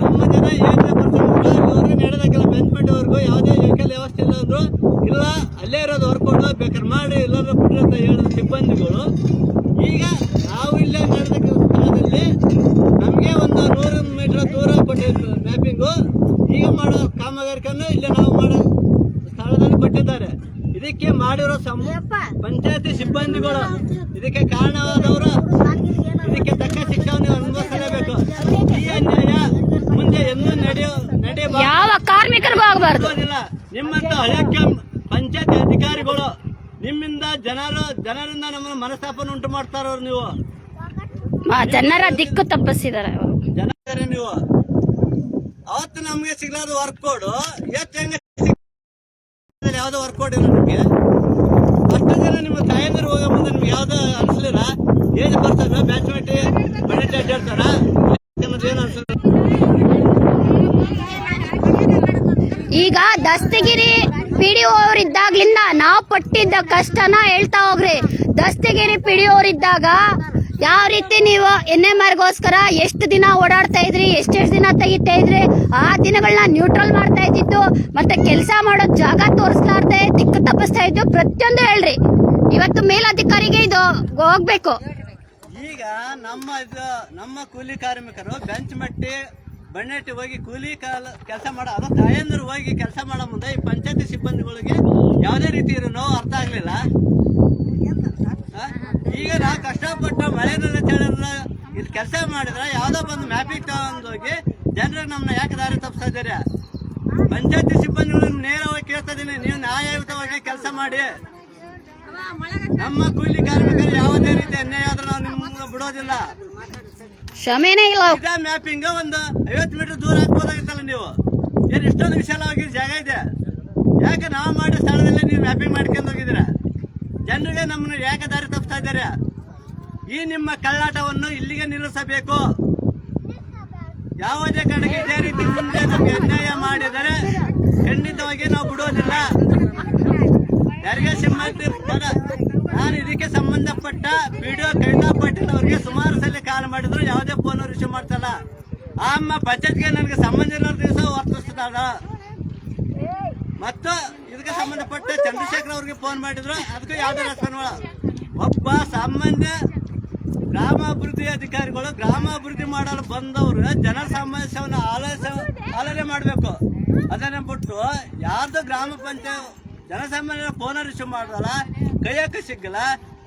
ನಮ್ಮ ಜನ ಏಜ್ ಪರ್ಸೆಂಟ್ ಇವ್ರಿಗೆ ನಡೆದಾಗಿಲ್ಲ ಬೆಂಚ್ಮೆಂಟ್ವರೆಗೂ ಯಾವುದೇ ವೆಹಿಕಲ್ ವ್ಯವಸ್ಥೆ ಇಲ್ಲ ಅಂದ್ರು ಇಲ್ಲ, ಅಲ್ಲೇ ಇರೋದು ಹೊರ್ಕೊಂಡು ಬೇಕಾದ್ರೆ ಮಾಡಿ, ಇಲ್ಲಾಂದ್ರೆ ಬಿಡ್ರಿ ಅಂತ ಹೇಳಿದ ಸಿಬ್ಬಂದಿಗಳು. ಈಗ ನಾವು ಇಲ್ಲೇ ನಡೆದ ನಮಗೆ ಒಂದು ನೂರು ಮೀಟರ್ ದೂರ ಕೊಟ್ಟಿದ್ದು ಮ್ಯಾಪಿಂಗು ಈಗ ಮಾಡೋ ಕಾಮಗಾರಿಕೆಯನ್ನು ಇಲ್ಲೇ ನಾವು ಮಾಡೋ ಸ್ಥಳದಲ್ಲಿ ಕೊಟ್ಟಿದ್ದಾರೆ. ಇದಕ್ಕೆ ಮಾಡಿರೋ ಸಮ ಪಂಚಾಯತಿ ಸಿಬ್ಬಂದಿಗಳು ಇದಕ್ಕೆ ಕಾರಣವಾದವರು ಇದಕ್ಕೆ ತಕ್ಕ ಶಿಕ್ಷೆಯನ್ನು ಅನುಭವಿಸಲೇಬೇಕು. ಈ ಅನ್ಯಾಯ ಮುಂದೆ ಎಂದೂ ನಡೆಯೋ ಯಾವ ಕಾರ್ಮಿಕರಿಗೂ ಆಗಬಾರ್ದು. ನಿಮ್ಮಂತ ಹಳೆ ಕೆಂ- ಪಂಚಾಯತಿ ಅಧಿಕಾರಿಗಳು ನಿಮ್ಮಿಂದ ಜನರು ಜನರಿಂದ ನಮ್ಮ ಮನಸ್ತಾಪನ ಉಂಟು ಮಾಡ್ತಾರವ್ರು ನೀವು. ಜನರ ದಿಕ್ಕು ತಪ್ಪಿಸಿದಾರೆ ಜನ ನೀವು. ಅವತ್ತು ನಮ್ಗೆ ಸಿಗ್ಲಾದ ವರ್ಕ್ ಕೋಡ್ ಎಷ್ಟು ಹೆಂಗ ಯಾವ್ದೋ ವರ್ಕ್ ಕೋಡ್ ಇಲ್ಲ ನಿಮ್ಗೆ? ಅಷ್ಟು ಜನ ನಿಮ್ಮ ತಾಯಂದಿರು ಹೋಗೋ ಮುಂದೆ ನಿಮ್ಗೆ ಯಾವ್ದು ಅನ್ಸ್ಲಿಲ್ಲ? ಏಜ್ ಬರ್ತಾರ? ಬ್ಯಾಚ್ ಮಟ್ಟಿ ಬಣ್ಣೆ ಅಡ್ಡಾಡ್ತಾರ ಏನು ಅನ್ಸಲ್ಲ ಈಗ ದಸ್ತಗಿರಿ ಪಿಡಿಒ ಅವರಿದ್ದಾಗ್ಲಿಂದ ನಾವು ಪಟ್ಟಿದ್ದ ಕಷ್ಟನ ಹೇಳ್ತಾ ಹೋಗ್ರಿ. ದಸ್ತಗಿರಿ ಡಿ ಅವರಿದ್ದಾಗ ಯಾವ ರೀತಿ ನೀವು ಎನ್ ಎಂ ಆರ್ಗೋಸ್ಕರ ಎಷ್ಟು ದಿನ ಓಡಾಡ್ತಾ ಇದ್ರಿ, ಎಷ್ಟೆಷ್ಟು ದಿನ ತೆಗಿತಾ ಇದ್ರಿ, ಆ ದಿನಗಳನ್ನ ನ್ಯೂಟ್ರಲ್ ಮಾಡ್ತಾ ಇದ್ದಿದ್ದು ಮತ್ತೆ ಕೆಲಸ ಮಾಡೋ ಜಾಗ ತೋರಿಸ್ಲಾರ್ದೆ ದಿಕ್ಕು ತಪ್ಪಿಸ್ತಾ ಇದ್ದು ಪ್ರತಿಯೊಂದು ಹೇಳ್ರಿ. ಇವತ್ತು ಮೇಲಧಿಕಾರಿಗೆ ಇದು ಹೋಗ್ಬೇಕು. ಈಗ ನಮ್ಮ ನಮ್ಮ ಕೂಲಿ ಕಾರ್ಮಿಕರು ಬೆಂಚ್ ಮಟ್ಟಿ ಬಣ್ಣೆಟ್ಟಿ ಹೋಗಿ ಕೂಲಿ ಕಾಲ ಕೆಲಸ ಮಾಡೋ ಅದ ತಾಯಂದ್ರು ಹೋಗಿ ಕೆಲಸ ಮಾಡೋ ಮುಂದೆ ಈ ಪಂಚಾಯತಿ ಸಿಬ್ಬಂದಿಗಳಿಗೆ ಯಾವುದೇ ರೀತಿ ಇರೋ ನೋವು ಅರ್ಥ ಆಗ್ಲಿಲ್ಲ? ಈಗ ನಾ ಕಷ್ಟಪಟ್ಟು ಮಳೆನೆಲ್ಲ ಚಳಿಲ್ಲ ಇಲ್ಲಿ ಕೆಲಸ ಮಾಡಿದ್ರೆ ಯಾವ್ದೋ ಬಂದು ಮ್ಯಾಪಿಂಗ್ ತಗೊಂಡೋಗಿ ಜನರಿಗೆ ನಮ್ಮನ್ನ ಯಾಕೆ ದಾರಿ ತಪ್ಪಿಸ್ತಾ ಇದ್ದೀರಾ? ಪಂಚಾಯತಿ ಸಿಬ್ಬಂದಿಗಳನ್ನ ನೇರವಾಗಿ ಕೇಳ್ತಾ ಇದ್ದೀನಿ ನೀವು ನ್ಯಾಯಯುತವಾಗಿ ಕೆಲಸ ಮಾಡಿ. ನಮ್ಮ ಕೂಲಿ ಕಾರ್ಮಿಕರು ಯಾವುದೇ ರೀತಿ ಅನ್ಯಾಯ ಆದ್ರೂ ನಾವು ನಿಮ್ಗೆ ಬಿಡೋದಿಲ್ಲ. ಕ್ಷಮೆನೇ ಇಲ್ಲ. ಮ್ಯಾಪಿಂಗ್ ಒಂದು ಐವತ್ತು ಮೀಟರ್ ದೂರ ಹಾಕ್ಬೋದಾಗಿತ್ತಲ್ಲ ನೀವು. ಏನ್ ಇಷ್ಟೊಂದು ವಿಶಾಲವಾಗಿ ಜಾಗ ಇದೆ. ಯಾಕೆ ನಾವು ಮಾಡೋ ಸ್ಥಳದಲ್ಲಿ ನೀವು ಮ್ಯಾಪಿಂಗ್ ಮಾಡ್ಕೊಂಡು ಹೋಗಿದ್ದೀರಾ? ಜನರಿಗೆ ನಮ್ಮನ್ನು ಯಾಕೆ ದಾರಿ ತಪ್ಪಿಸ್ತಾ ಇದ್ದಾರೆ? ಈ ನಿಮ್ಮ ಕಳ್ಳಾಟವನ್ನು ಇಲ್ಲಿಗೆ ನಿಲ್ಲಿಸಬೇಕು. ಯಾವುದೇ ಕಡೆಗೆ ಇದೇ ರೀತಿ ಮುಂದೆ ನಮಗೆ ಅನ್ಯಾಯ ಮಾಡಿದರೆ ಖಂಡಿತವಾಗಿ ನಾವು ಬಿಡೋದಿಲ್ಲ. ಯಾರಿಗೆ ಸಂಬಂಧ ನಾನು ಇದಕ್ಕೆ ಸಂಬಂಧಪಟ್ಟ ವಿಡಿಯೋ ಕೈತಾ ಪಾಟೀಲ್ ಅವರಿಗೆ ಸುಮಾರು ಸಲ ಕಾಲ್ ಮಾಡಿದ್ರು, ಯಾವುದೇ ಫೋನ್ ರಿಸೀವ್ ಮಾಡ್ತಲ್ಲ ಆಮ್ಮ ಪಂಚಾಯತ್ಗೆ ನನಗೆ ಸಂಬಂಧ ಇರೋ ದಿವಸ ವರ್ತಿಸ್ತಾಳ ಮತ್ತು ಇದಕ್ಕೆ ಸಂಬಂಧಪಟ್ಟ ಚಂದ್ರಶೇಖರ್ ಅವ್ರಿಗೆ ಫೋನ್ ಮಾಡಿದ್ರು, ಅದಕ್ಕೂ ಯಾವುದೇ ರೆಸ್ಪಾನ್ಸ್ ಒಬ್ಬ ಸಾಮಾನ್ಯ ಗ್ರಾಮಾಭಿವೃದ್ಧಿ ಅಧಿಕಾರಿಗಳು ಗ್ರಾಮಾಭಿವೃದ್ಧಿ ಮಾಡಲು ಬಂದವರು ಜನ ಸಮಸ್ಯೆಯನ್ನು ಆಲೋಚನೆ ಆಲೋಚನೆ ಮಾಡಬೇಕು. ಅದನ್ನ ಬಿಟ್ಟು ಯಾರ್ದು ಗ್ರಾಮ ಪಂಚಾಯತ್ ಜನಸಾಮಾನ್ಯರ ಫೋನ್ ರಿಸೀವ್ ಮಾಡಲ್ಲ ಕೈಯಕ್ಕೆ ಸಿಗಲ್ಲ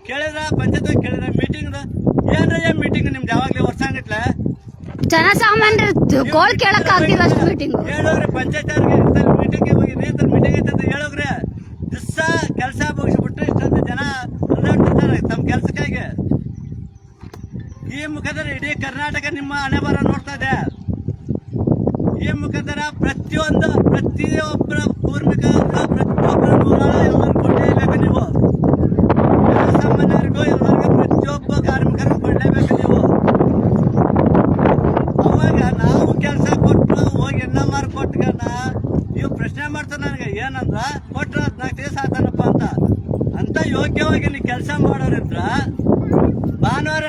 ಕೇಳಿದ್ರ ಪಂಚಾಯತ್ ಕೇಳಿದ್ರ ಮೀಟಿಂಗ್ ಏನ್ರಯ್ಯ ಮೀಟಿಂಗ್ ನಿಮ್ದು ಯಾವಾಗ್ಲೂ ಜನಸಾಮಾನ್ಯರ ಗೋಳ್ ಕೇಳಕ್ ಆಗ್ತಿಲ್ಲ ಮೀಟಿಂಗ್ ಹೇಳೋಗ್ರಿ ಪಂಚಾಯತ್ ಮೀಟಿಂಗ್ ಹೋಗಿ ಮೀಟಿಂಗ್ ಐತೆ ಅಂತ ಹೇಳೋಗ್ರಿ. ದಿವಸ ಕೆಲಸ ಮುಗಿಸ್ಬಿಟ್ಟು ಇಷ್ಟೊಂದು ಜನ ಅಲ್ಲಾಡ್ತಿರ್ತಾರೆ ತಮ್ಮ ಕೆಲಸಕ್ಕಾಗಿ. ಈ ಮುಖಾಂತರ ಇಡೀ ಕರ್ನಾಟಕ ನಿಮ್ಮ ಹಣೆ ಬರ ನೋಡ್ತಾ ಇದೆ. ಈ ಮುಖಾಂತರ ಪ್ರತಿಯೊಂದು ಪ್ರತಿಯೊಬ್ಬರ ಕೂರ್ಮಿಕ ಏನಂದ್ರ ಕೊಟ್ರ ಹದಿನಾಲ್ಕು ದಿವಸ ಆತನಪ್ಪ ಅಂತ ಅಂತ ಯೋಗ್ಯವಾಗಿ ನೀವು ಕೆಲಸ ಮಾಡೋರಿದ್ರ ಭಾನುವಾರ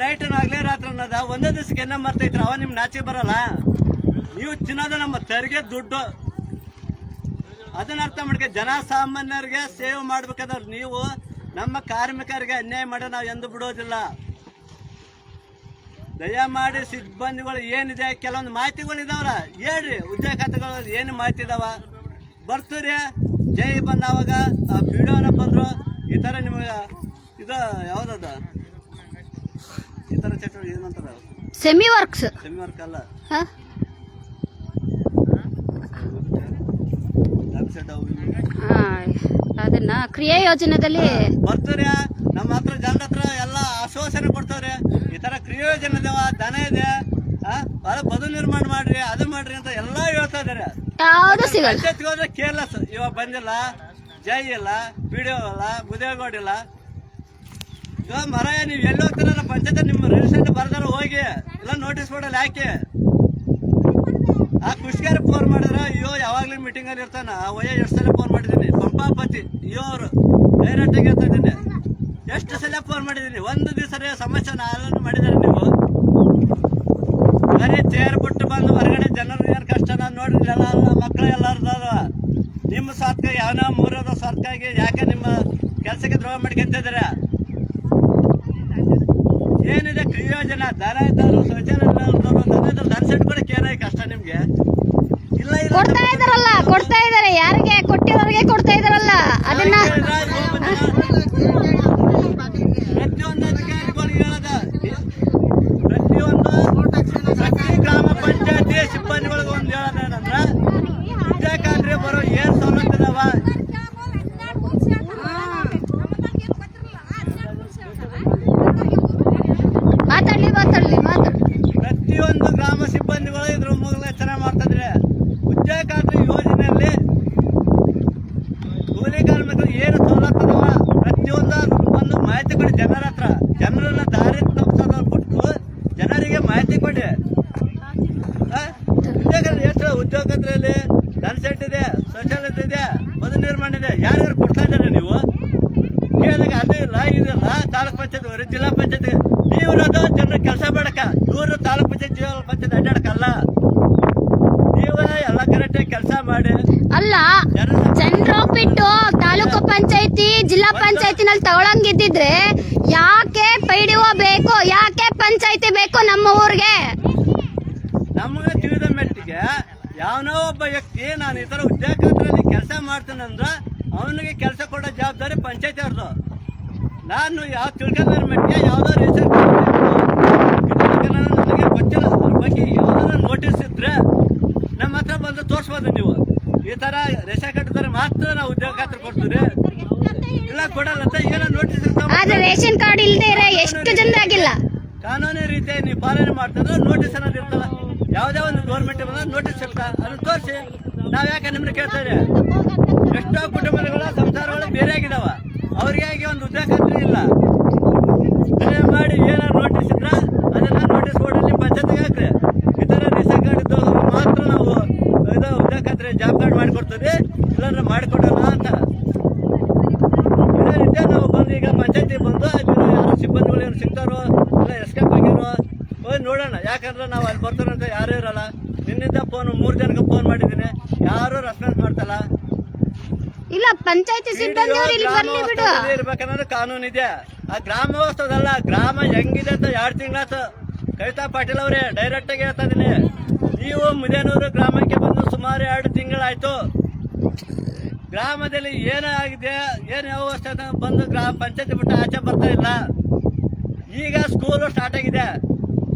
ನೈಟ್ ಆಗ್ಲೇ ರಾತ್ರಿ ಅನ್ನೋದ ಒಂದೇ ದಿವಸಕ್ಕೆ ಎನ್ನ ಮರ್ತೈತ್ರ ಅವ ನಿಮ್ ನಾಚಿ ಬರಲ್ಲ ನೀವು ತಿನ್ನೋದು ನಮ್ಮ ತೆರಿಗೆ ದುಡ್ಡು ಅದನ್ನ ಅರ್ಥ ಮಾಡ್ಕೊ ಜನ ಸಾಮಾನ್ಯರಿಗೆ ಸೇವೆ ಮಾಡ್ಬೇಕಾದ್ರೆ ನೀವು ನಮ್ಮ ಕಾರ್ಮಿಕರಿಗೆ ಅನ್ಯಾಯ ಮಾಡೋ ನಾವು ಎಂದು ಬಿಡೋದಿಲ್ಲ. ದಯಮಾಡಿ ಸಿಬ್ಬಂದಿಗಳು ಏನಿದೆ ಕೆಲವೊಂದು ಮಾಹಿತಿಗಳು ಇದಾವಲ್ಲ ಹೇಳ್ರಿ ಉದ್ಯೋಗ ಖಾತೆಗಳು ಏನು ಮಾಹಿತಿ ಇದಾವ ಬರ್ತೀರಿ ಜೈ ಆ ವಿಡಿಯೋನ ಬಂದ್ರು. ಈ ಥರ ನಿಮಗೆ ಇದು ಯಾವುದದ? ಈ ಥರ ಚಟುವಟಿಕೆ ಏನಂತಾರ? ಸೆಮಿ ವರ್ಕ್ಸ್ ಸೆಮಿ ವರ್ಕ್ ಅಲ್ಲ ಹ? ಡ್ರಗ್ ಸೆಟ್ ಅವು ಇವು. ಆ, ಅದನ್ನ ಕ್ರಿಯಾ ಯೋಜನೆದಲ್ಲಿ ಬರ್ತಾರೆ ನಮ್ಮ ಹತ್ರ ಜನರ ಹತ್ರ ಎಲ್ಲ ಆಶ್ವಾಸನೆ ಕೊಡ್ತಾರೆ. ಈ ತರ ಕ್ರಿಯೋಜನ ಇದಾವ ದನ ಇದೆ. ಬದು ನಿರ್ಮಾಣ ಮಾಡ್ರಿ ಅದು ಮಾಡ್ರಿ ಅಂತ ಎಲ್ಲಾ ಹೇಳ್ತಾ ಇದಾರೆ ಹೋದ್ರೆ ಕೇರ್ಲೆಸ್ ಇವಾಗ ಬಂದಿಲ್ಲ. ಜೈ ಇಲ್ಲ ಪಿಡಿಒ ಇಲ್ಲ ಮುದೇಗೌಡ ಇಲ್ಲ. ಇವಾಗ ಮರಾಯ ನೀವು ಎಲ್ಲಿ ಹೋಗ್ತಾರ ಪಂಚಾಯತ್ ನಿಮ್ಮ ರಿಜಿಸ್ಟ್ರೇಷನ್ ಬರ್ದಾರ ಹೋಗಿ. ಇಲ್ಲ ನೋಟಿಸ್ ಕೊಡಲ್ಲ ಯಾಕೆ ಆ ಖುಷಿಗಾರ ಫೋನ್ ಮಾಡಿದ್ರ ಅಯ್ಯೋ ಮೀಟಿಂಗ್ ಅಲ್ಲಿ ಇರ್ತಾನ ವಯ ಎಷ್ಟು ಸಲ ಫೋನ್ ಮಾಡಿದೀನಿ ಪಂಪಾಪತಿ ಪತಿ ಇವರು ಡೈರೆಕ್ಟ್ ಆಗಿ ಹೇಳ್ತಾ ಎಷ್ಟು ಸಲ ಫೋನ್ ಮಾಡಿದೀನಿ ಒಂದು ದಿವಸ ಸಮಸ್ಯೆ ಆಲೋಚನೆ ಮಾಡಿದಾರೆ ನೀವು ಬರೀ ಚೇರ್ ಬಿಟ್ಟು ಬಂದು ಹೊರಗಡೆ ಜನರು ಏನು ಕಷ್ಟ ನೋಡಿದ್ರೆ ಎಲ್ಲ ಮಕ್ಕಳು ಎಲ್ಲರದ್ದು ನಿಮ್ಮ ಸ್ವಾರ್ಥ ಯಾವನೋ ಮೂರದ ಸ್ವಾರ್ಥಕ್ಕಾಗಿ ಯಾಕೆ ನಿಮ್ಮ ಕೆಲಸಕ್ಕೆ ದ್ರೋಹ ಮಾಡ್ಕೊಂತಿದ್ದೀರಾ ಏನಿದೆ ಕ್ರಿಯೋಜನ ದನ ಇದ್ದವರು ಇದ್ದವರು ದನ ಇದ್ದವ್ರು ದನ ಕಷ್ಟ ನಿಮ್ಗೆ ಕೊಡ್ತಾ ಇದಾರಲ್ಲ ಕೊಡ್ತಾ ಇದಾರೆ. ಯಾರಿಗೆ ಕೊಟ್ಟಿರೋರಿಗೆ ಕೊಡ್ತಾ ಇದಾರಲ್ಲ. ಅದನ್ನ ಗ್ರಾಮ ಪಂಚಾಯತಿ ಸಿಬ್ಬಂದಿಗಳಿಗೆ ಒಂದು ಹೇಳೋದೇನಂದ್ರ ವಿದ್ಯಾಕಾಂಡ್ರಿ ಬರೋ ಏನ್ ಸೌಲಭ್ಯ ಇದಾವ ಮಾತಾಡ್ಲಿ ಮಾತಾಡ್ಲಿ ಮಾತಾಡ್ಲಿ ಪ್ರತಿಯೊಂದು ಗ್ರಾಮ ಸಿಬ್ಬಂದಿಗಳು ಇದ್ರ ಮೂಲಕ ಚೆನ್ನಾಗಿ ಮಾಡ್ತಿದ್ರೆ ಉದ್ಯೋಗಾಂತ್ರಿ ಯೋಜನೆಯಲ್ಲಿ ಕೂಲಿ ಕಾರ್ಮಿಕರು ಏನು ಸವಲತ್ತು ಅದಾವ ಪ್ರತಿಯೊಂದು ಅದ್ರ ಒಂದು ಮಾಹಿತಿ ಕೊಡಿ ಜನರ ಹತ್ರ ಜನರನ್ನ ದಾರಿ ತಪ್ಪಿಸೋದು ಬಿಟ್ಟು ಜನರಿಗೆ ಮಾಹಿತಿ ಕೊಡಿ ಆ? ಉದ್ಯೋಗ ಎಷ್ಟು ಉದ್ಯೋಗದಲ್ಲಿ ಸೆಟ್ ಇದೆ ಶೌಚಾಲಯ ಇದೆ ಮದು ನಿರ್ಮಾಣ ಇದೆ ಯಾರ್ಯಾರು ಕೊಡ್ತಾ ಇದ್ದಾರೆ ನೀವು ಕೇಳಿದಾಗ ಅದು ಇಲ್ಲ ಇದಿಲ್ಲ ತಾಲೂಕ್ ಪಂಚಾಯತ್ ಜಿಲ್ಲಾ ಪಂಚಾಯತ್ ನೀವು ಇರೋದು ಜನರ ಕೆಲಸ ಮಾಡಕ ಇವರು ತಾಲೂಕ್ ಪಂಚಾಯತ್ ಜಿಲ್ಲಾ ಪಂಚಾಯತ್ ಅಡ್ಡಾಡಕಲ್ಲ ನೀವು ಎಲ್ಲ ಕರೆಕ್ಟಾಗಿ ಕೆಲಸ ಮಾಡಿ ಅಲ್ಲ ಜನರ ಜನರು ಹೋಗ್ಬಿಟ್ಟು ತಾಲೂಕು ಪಂಚಾಯತಿ ಜಿಲ್ಲಾ ತಗೊಳಂಗಿದ್ದಿದ್ರೆ ಯಾಕೆ ಪೈಡಿಒ ಬೇಕು, ಯಾಕೆ ಪಂಚಾಯತಿ ಬೇಕು ನಮ್ಮ ಊರಿಗೆ? ನಮಗೆ ತಿಳಿದ ಮಟ್ಟಿಗೆ ಯಾವನೋ ಒಬ್ಬ ವ್ಯಕ್ತಿ ನಾನು ಈ ಉದ್ಯೋಗದಲ್ಲಿ ಕೆಲಸ ಅಂದ್ರೆ ಅವನಿಗೆ ಕೆಲಸ ಕೊಡೋ ಜವಾಬ್ದಾರಿ ಪಂಚಾಯತಿ ಅವ್ರದ್ದು. ನಾನು ಯಾವ ತಿಳ್ಕೊಂಡ ಮಟ್ಟಿಗೆ ಯಾವ್ದೋ ರೇಷನ್ ನನಗೆ ಗೊತ್ತಿಲ್ಲ. ಅದ್ರ ಬಗ್ಗೆ ಯಾವ್ದಾರ ನೋಟಿಸ್ ಇದ್ರೆ ನಮ್ಮ ಹತ್ರ ಬಂದು ತೋರಿಸ್ಬೋದು ನೀವು. ಈ ತರ ರೇಷನ್ ಕಾರ್ಡ್ ಇದ್ರೆ ಮಾತ್ರ ನಾವು ಉದ್ಯೋಗ ಕೊಡ್ತೀವಿ. ಇಲ್ಲ ಕೊಡಲ್ಲ ಅಂತ ಏನೋ ನೋಟಿಸ್ ಆದ್ರೆ ರೇಷನ್ ಕಾರ್ಡ್ ಇಲ್ಲದೆ ಇರೋ ಎಷ್ಟು ಆಗಿಲ್ಲ ಕಾನೂನು ರೀತಿ ನೀವು ಪಾಲನೆ ಮಾಡ್ತಿದ್ರೆ ನೋಟಿಸ್ ಅನ್ನೋದು ಇರ್ತಲ್ಲ ಯಾವುದೇ ಒಂದು ಗೌರ್ಮೆಂಟ್ ನೋಟಿಸ್ ಇರ್ತಾ ಅದನ್ನ ತೋರಿಸಿ. ನಾವ್ ಯಾಕೆ ನಿಮ್ನ ಕೇಳ್ತಾ ಇದ್ದೀವಿ? ಎಷ್ಟೋ ಕುಟುಂಬಗಳ ಸಂಸಾರಗಳು ಬೇರೆ ಆಗಿದಾವ ಅವ್ರಿಗಾಗಿ ಒಂದು ಉದ್ಯೋಗ ಇಲ್ಲ. ಮಾಡಿ ಏನಾರು ನೋಟಿಸ್ ಇದ್ರ ಅದನ್ನ ನೋಟಿಸ್ ಬೋರ್ಡಲ್ಲಿ ಪಂಚಾಯತ್ ಹಾಕ್ರಿ. ಇತರ ತರ ರೇಷನ್ ಕಾರ್ಡ್ ಇದ್ದವ್ರು ಮಾತ್ರ ನಾವು ಇದು ಉದ್ಯೋಗ ಜಾಬ್ ಕಾರ್ಡ್ ಮಾಡಿಕೊಡ್ತೀವಿ. ಇಲ್ಲಾಂದ್ರೆ ಮಾಡಿಕೊಡೋಣ ಅಂತ. ಬಂದು ಈಗ ಪಂಚಾಯತಿ ಬಂದು ಯಾರು ಸಿಬ್ಬಂದಿಗಳು ಏನು ಸಿಗ್ತಾರೋ ಇಲ್ಲ ಎಸ್ಕೇಪ್ ಆಗಿರೋ ಹೋಗಿ ನೋಡೋಣ. ಯಾಕಂದ್ರೆ ನಾವು ಅಲ್ಲಿ ಬರ್ತಾರಂತ ಯಾರೂ ಇರಲ್ಲ. ನಿನ್ನಿಂದ ಫೋನ್ ಮೂರು ಜನಕ್ಕೆ ಫೋನ್ ಮಾಡಿದ್ದೀನಿ. ಯಾರು ರೆಸ್ಪಾನ್ಸ್ ಮಾಡ್ತಲ್ಲ. ಇಲ್ಲ ಪಂಚಾಯತಿ ಇರ್ಬೇಕನ್ನೋದು ಕಾನೂನು ಇದೆ. ಆ ಗ್ರಾಮ ವ್ಯವಸ್ಥದಲ್ಲ ಗ್ರಾಮ ಹೆಂಗಿದೆ ಅಂತ ಎರಡು ತಿಂಗಳ ಕವಿತಾ ಪಾಟೀಲ್ ಅವರೇ ಡೈರೆಕ್ಟ್ ಆಗಿ ಹೇಳ್ತಾ ಇದೀನಿ. ನೀವು ಮುದೇನೂರು ಗ್ರಾಮಕ್ಕೆ ಬಂದು ಸುಮಾರು ಎರಡು ತಿಂಗಳಾಯ್ತು ಗ್ರಾಮದಲ್ಲಿ ಏನಾಗಿದೆ ಏನು ವ್ಯವಸ್ಥೆ ಬಂದು ಗ್ರಾಮ ಪಂಚಾಯತಿ ಬಿಟ್ಟು ಆಚೆ ಬರ್ತಾ ಇಲ್ಲ. ಈಗ ಸ್ಕೂಲು ಸ್ಟಾರ್ಟ್ ಆಗಿದೆ.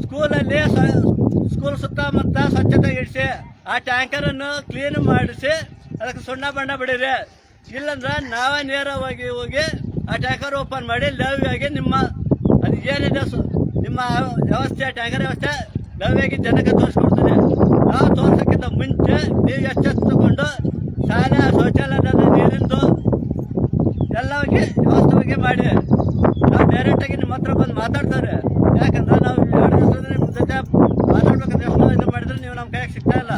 ಸ್ಕೂಲಲ್ಲಿ ಸ್ಕೂಲ್ ಸುತ್ತಮುತ್ತ ಸ್ವಚ್ಛತೆ ಇಡಿಸಿ, ಆ ಟ್ಯಾಂಕರ್ ಅನ್ನು ಕ್ಲೀನ್ ಮಾಡಿಸಿ, ಅದಕ್ಕೆ ಸುಣ್ಣ ಬಣ್ಣ ಬಿಡಿರಿ. ಇಲ್ಲಂದ್ರೆ ನಾವೇ ನೇರವಾಗಿ ಹೋಗಿ ಆ ಟ್ಯಾಂಕರ್ ಓಪನ್ ಮಾಡಿ ಲವ್ಯಾಗಿ ನಿಮ್ಮ, ಅದು ಏನಿದೆ ನಿಮ್ಮ ವ್ಯವಸ್ಥೆ ಟ್ಯಾಂಕರ್ ವ್ಯವಸ್ಥೆ ಲವ್ಯಾಗಿ ಜನಕ್ಕೆ ತೋರಿಸ್ಕೊಡ್ತೀನಿ. ನಾವು ತೋರ್ಸಕ್ಕಿಂತ ಮುಂಚೆ ನೀವು ಎಚ್ಚೆತ್ತುಕೊಂಡು ಶಾಲೆ ಶೌಚಾಲಯದ ನೀರಿಂದು ಎಲ್ಲವಾಗಿ ಬಗ್ಗೆ ಮಾಡಿ. ನಾವು ಡೈರೆಕ್ಟ್ ಆಗಿ ನಿಮ್ಮ ಹತ್ರ ಬಂದು ಮಾತಾಡ್ತಾರೆ. ಯಾಕಂದ್ರೆ ನಾವು ಎರಡು ದಿವಸದಿಂದ ನಿಮ್ಮ ಜೊತೆ ಇದು ಮಾಡಿದ್ರೆ ನೀವು ನಮ್ಮ ಕೈಯಾಗ ಸಿಗ್ತಾ ಇಲ್ಲ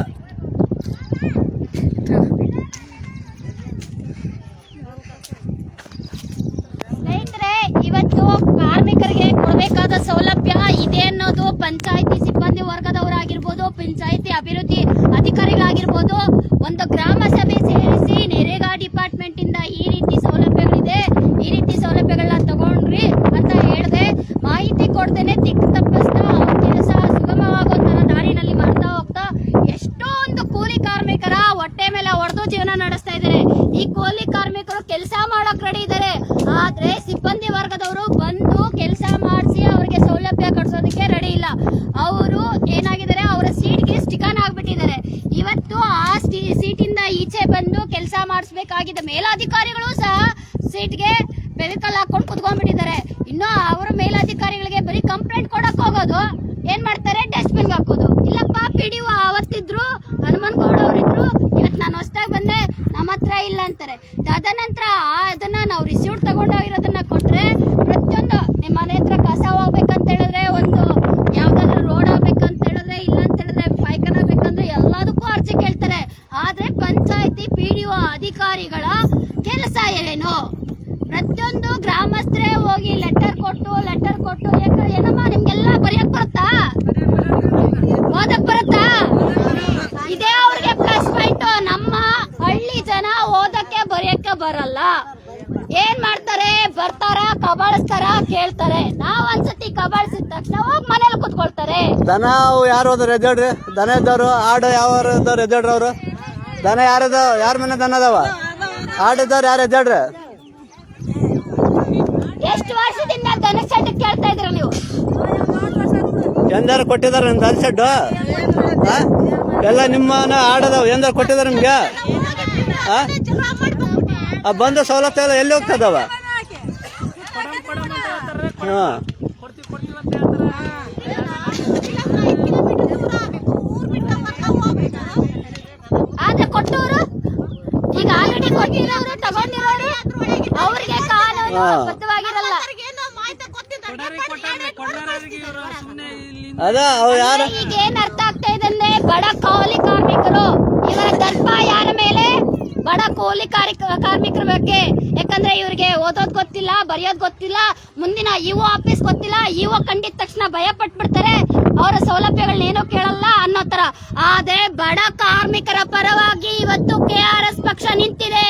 ಸ್ನೇಹಿತರೆ ಇವತ್ತು ಕಾರ್ಮಿಕರಿಗೆ ಕೊಡಬೇಕಾದ ಸೌಲಭ್ಯ ಇದೆ ಅನ್ನೋದು ಪಂಚಾಯತಿ ಸಿಬ್ಬಂದಿ ವರ್ಗದವರಾಗಿರ್ಬೋದು ಪಂಚಾಯತಿ ಅಭಿವೃದ್ಧಿ ಅಧಿಕಾರಿಗಳಾಗಿರ್ಬೋದು ಒಂದು ಗ್ರಾಮ ಸಭೆ ಸೇರಿಸಿ ನರೇಗಾ ಡಿಪಾರ್ಟ್ಮೆಂಟ್ ಇಂದ ಈ ರೀತಿ ಸೌಲಭ್ಯಗಳಿದೆ ಈ ರೀತಿ ಸೌಲಭ್ಯಗಳನ್ನ ತಗೊಂಡ್ರಿ ಅಂತ ಹೇಳಿದೆ ಮಾಹಿತಿ ಕೊಡ್ದೇನೆ ದಿಕ್ಕು ತಪ್ಪಿಸ್ತಾ ಅವ್ರ ಕೆಲಸ ಸುಗಮವಾಗುವಂತಹ ದಾರಿನಲ್ಲಿ ಮಾಡ್ತಾ ಹೋಗ್ತಾ ಎಷ್ಟೊಂದು ಕೂಲಿ ಕಾರ್ಮಿಕರ ಹೊಟ್ಟೆ ಮೇಲೆ ಹೊಡೆದು ಜೀವನ ನಡೆಸ್ತಾ ಇದ್ದಾರೆ. ಈ ಕೂಲಿ ಕಾರ್ಮಿಕರು ಕೆಲಸ ಮಾಡಕ್ ರೆಡಿ ಇದ್ದಾರೆ. ಆದ್ರೆ ಸಿಬ್ಬಂದಿ ವರ್ಗದವರು ಬಂದು ಕೆಲಸ ಮಾಡಿಸಿ ಅವರಿಗೆ ಸೌಲಭ್ಯ ಕಟ್ಸೋದಕ್ಕೆ ರೆಡಿ ಇಲ್ಲ. ಅವರು ಏನಾಗಿದ್ದಾರೆ? ಅವರ ಸೀಟ್ಗೆ ಸ್ಟಿಕನ್ ಆಗ್ಬಿಟ್ಟಿದ್ದಾರೆ. ಇವತ್ತು ಆ ಸೀಟಿಂದ ಈಚೆ ಬಂದು ಕೆಲಸ ಮಾಡಿಸ್ಬೇಕಾಗಿದ್ದ ಮೇಲಾಧಿಕಾರಿಗಳು ಸಹ ಸೀಟ್ಗೆ ಬೆದಕಲ್ ಹಾಕೊಂಡು ಕುತ್ಕೊಂಡ್ಬಿಟ್ಟಿದ್ದಾರೆ. ಇನ್ನು ಅವರ ಮೇಲಾಧಿಕಾರಿಗಳಿಗೆ ಬರೀ ಕಂಪ್ಲೇಂಟ್ ಕೊಡಕ್ ಹೋಗೋದು, ಏನ್ ಮಾಡ್ತಾರೆ? ಡಸ್ಟ್ಬಿನ್ ಹಾಕೋದು. ಇಲ್ಲಪ್ಪ ಪಿಡಿಒ ಅವತ್ತಿದ್ರು ಹನುಮನ್ ಗೌಡ ಅವರಿದ್ರು ಇವತ್ತು ನಾನು ಹೊಸ್ದಾಗ ಬಂದೆ ನಮ್ಮ ಹತ್ರ ಇಲ್ಲ ಅಂತಾರೆ. ತದನಂತರ ಅದನ್ನು ನಾವು ರಿಸೀವ್ಡ್ ತಗೊಂಡೋಗಿರೋದನ್ನ ಕೊಟ್ರೆ ಪ್ರತಿಯೊಂದು ನಿಮ್ಮ ಮನೆ ಹತ್ರ ಕಸ ಹೋಗ್ಬೇಕಂತ ಹೇಳಿದ್ರೆ ಒಂದು ಯಾವ್ದಾದ್ರು ರೋಡ್ ಆಗ್ಬೇಕಂತ ಹೇಳಿದ್ರೆ ಇಲ್ಲ ಅಂತ ಹೇಳಿದ್ರೆ ಪಾಯ್ಖಾನ ಬೇಕಂದ್ರೆ ಎಲ್ಲದಕ್ಕೂ ಅರ್ಜಿ ಕೇಳ್ತಾರೆ. ಆದ್ರೆ ಪಂಚಾಯತಿ ಒ ಅಧಿಕಾರಿಗಳ ಕೆಲಸ ಏನು? ಪ್ರತಿಯೊಂದು ಗ್ರಾಮಸ್ಥರೇ ಹೋಗಿ ಲೆಟರ್ ಕೊಟ್ಟು ಲೆಟರ್ ಕೊಟ್ಟು ಏನಮ್ಮ, ನಿಮಗೆಲ್ಲ ಬರೆಯಕ್ ಬರುತ್ತಾ ಓದಕ್ ಬರುತ್ತಾ ಇದೇ ಅವ್ರಿಗೆ ಪ್ಲಸ್ ಪಾಯಿಂಟ್ ನಮ್ಮ ಹಳ್ಳಿ ಜನ ಓದಕ್ಕೆ ಬರೆಯಕ್ಕೆ ಬರಲ್ಲ. ಏನ್ ಮಾಡ್ತಾರೆ? ಬರ್ತಾರ ಕಬಳಿಸ್ತಾರ ಕೇಳ್ತಾರೆ. ನಾವ್ ಒಂದ್ಸತಿ ಕಬಳಿಸಿದ ತಕ್ಷಣ ಹೋಗಿ ಮನೇಲಿ ಕುತ್ಕೊಳ್ತಾರೆ. ದನ ಯಾರು ಹೋದ್ರು ಎದ್ದೇಳ್ರಿ? ದನ ಇದ್ದವ್ರು ಆಡು ಯಾವ ಇದ್ದವ್ರು ಎದ್ದೇಳ್ರಿ ಅವರು? ದನ ಯಾರದ ಯಾರ ಮನೆ ದನ ಅದಾವ? ಆಡಿದ್ದವ್ರು ಯಾರು ಎದ್ದಾಡ್ರಿ ಎಷ್ಟು ವರ್ಷದಿಂದ ದನ ಸೆಡ್ ಕೇಳ್ತಾ ಇದ್ರ ನೀವು? ಎಂದಾರು ಕೊಟ್ಟಿದಾರ ನಿಮ್ ದನ ಸೆಡ್ ಎಲ್ಲ ನಿಮ್ಮ ಆಡದಾವ. ಎಂದಾರು ಕೊಟ್ಟಿದಾರ ನಿಮ್ಗೆ? ಆ? ಬಂದ ಸವಲತ್ತು ಎಲ್ಲ ಎಲ್ಲಿ ಹೋಗ್ತದವ? ಹಾ. ಈಗ ಆಲ್ರೆಡಿ ಕೊಟ್ಟಿರೋರು ತಗೊಂಡಿರೋರು ಅವ್ರಿಗೆ ಕಾನೂನು ಹಾ. ಬದ್ಧವಾಗಿರಲ್ಲ. ಅದ ಯಾರ? ಈಗ ಏನ್ ಅರ್ಥ ಆಗ್ತಾ ಇದೆ ಅಂದ್ರೆ ಬಡ ಕಾವಲಿ ಕಾರ್ಮಿಕರು ಇವರ ದರ್ಪ ಯಾರ ಮೇಲೆ? ಬಡ ಕೂಲಿ ಕಾರ್ಮಿಕ- ಕಾರ್ಮಿಕರ ಬಗ್ಗೆ. ಯಾಕಂದ್ರೆ ಇವರಿಗೆ ಓದೋದ್ ಗೊತ್ತಿಲ್ಲ, ಬರೆಯೋದ್ ಗೊತ್ತಿಲ್ಲ, ಮುಂದಿನ ಇಒ ಆಫೀಸ್ ಗೊತ್ತಿಲ್ಲ, ಇಒ ಕಂಡಿದ ತಕ್ಷಣ ಭಯ ಪಟ್ಬಿಡ್ತಾರೆ. ಅವರ ಸೌಲಭ್ಯಗಳನ್ನ ಏನೋ ಕೇಳಲ್ಲ ಅನ್ನೋ ತರ ಆದ್ರೆ ಬಡ ಕಾರ್ಮಿಕರ ಪರವಾಗಿ ಇವತ್ತು ಕೆ ಆರ್ ಎಸ್ ಪಕ್ಷ ನಿಂತಿದೆ.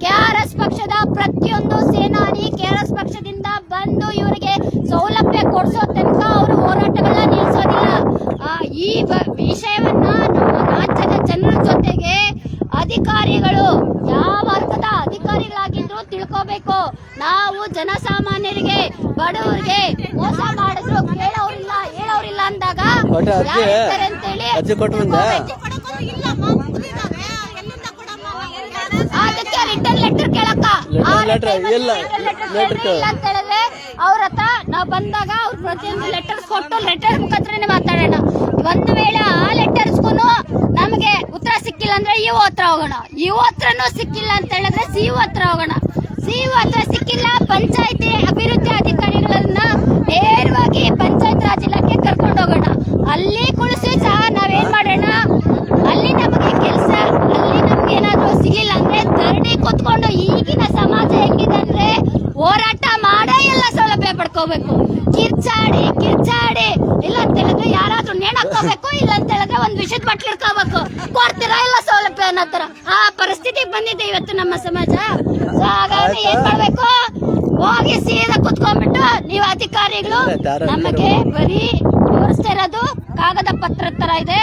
ಕೆ ಆರ್ ಎಸ್ ಪಕ್ಷದ ಪ್ರತಿಯೊಂದು ಸೇನಾನಿ ಎಸ್ ಪಕ್ಷದಿಂದ ಬಂದು ಇವರಿಗೆ ಸೌಲಭ್ಯ ಕೊಡಿಸೋ ತನಕ ಅವರು ಹೋರಾಟಗಳನ್ನ ನಿಲ್ಲಿಸೋದಿಲ್ಲ ಈ ವಿಷಯವನ್ನ ನಮ್ಮ ರಾಜ್ಯದ ಜನರ ಜೊತೆಗೆ ಅಧಿಕಾರಿಗಳು ಯಾವ ವರ್ಗದ ಅಧಿಕಾರಿಗಳಾಗಿದ್ರು ತಿಳ್ಕೋಬೇಕು. ನಾವು ಜನಸಾಮಾನ್ಯರಿಗೆ ಬಡವರಿಗೆ ಮೋಸ ಮಾಡಿದ್ರು ಕೇಳೋರಿಲ್ಲ ಹೇಳೋರಿಲ್ಲ ಅಂದಾಗ ಅಂತೇಳಿ? ಅದಕ್ಕೆ ರಿಟರ್ನ್ ಲೆಟರ್ ಕೇಳಕ್ಕ. ಇಲ್ಲ. ಅಂತ ಹೇಳಿದ್ರೆ ಅವ್ರ ಹತ್ರ ನಾವು ಬಂದಾಗ ಅವ್ರು ಪ್ರತಿಯೊಂದು ಲೆಟರ್ಸ್ ಕೊಟ್ಟು ಲೆಟರ್ ಮುಖಾಂತರನೇ ಮಾತಾಡೋಣ. ಒಂದು ವೇಳೆ ಆ ಲೆಟರ್ಸ್ಗೂ ನಮಗೆ ಉತ್ತರ ಸಿಕ್ಕಿಲ್ಲ ಅಂದ್ರೆ ಇವ ಹತ್ರ ಹೋಗೋಣ. ಇವ ಹತ್ರನೂ ಸಿಕ್ಕಿಲ್ಲ ಅಂತ ಹೇಳಿದ್ರೆ ಸಿ ಹತ್ರ ಹೋಗೋಣ. ಸಿ ಹತ್ರ ಸಿಕ್ಕಿಲ್ಲ, ಪಂಚಾಯತಿ ಅಭಿವೃದ್ಧಿ ಅಧಿಕಾರಿಗಳನ್ನ ನೇರವಾಗಿ ಪಂಚಾಯತ್ ರಾಜ್ ಇಲಾಖೆ ಕರ್ಕೊಂಡು ಹೋಗೋಣ. ಅಲ್ಲಿ ಕುಳಿಸಿ ಸಹ ನಾವೇನ್ ಮಾಡೋಣ? ಅಲ್ಲಿ ನಮಗೆ ಕೆಲಸ, ಅಲ್ಲಿ ನಮ್ಗೆ ಏನಾದ್ರು ಸಿಗ್ಲಿಲ್ಲ ಅಂದ್ರೆ ಧರಣಿ ಕೂತ್ಕೊಂಡು ಈಗಿನ ಸಮಾಜ ಹೆಂಗಿದೆ ಅಂದ್ರೆ ಹೋರಾಟ ಮಾಡೇ ಎಲ್ಲ ಸೌಲಭ್ಯ ಪಡ್ಕೋಬೇಕು. ಕಿರ್ಚಾಡಿ ಕಿರ್ಚಾಡಿ. ಇಲ್ಲ ಅಂತ ಹೇಳಿದ್ರೆ ಯಾರಾದ್ರೂ ನೇಣಾಕೋಬೇಕು ಇಲ್ಲ ಅಂತ ಹೇಳಿದ್ರೆ ಒಂದ್ ವಿಷಯದ ಬಟ್ಲು ಇಟ್ಕೋಬೇಕು. ಕೊಡ್ತೀರಾ ಇಲ್ಲ ಸೌಲಭ್ಯ ಅನ್ನೋ ತರ ಆ ಪರಿಸ್ಥಿತಿ ಬಂದಿದೆ ಇವತ್ತು ನಮ್ಮ ಸಮಾಜ. ಹಾಗಾಗಿ ಏನ್ ಮಾಡ್ಬೇಕು? ಹೋಗಿ ಸೀದಾ ಕುತ್ಕೊಂಡ್ಬಿಟ್ಟು ನೀವು ಅಧಿಕಾರಿಗಳು ನಮಗೆ ಬರೀ ತೋರಿಸ್ತಾ ಇರೋದು ಕಾಗದ ಪತ್ರ ತರ ಇದೆ.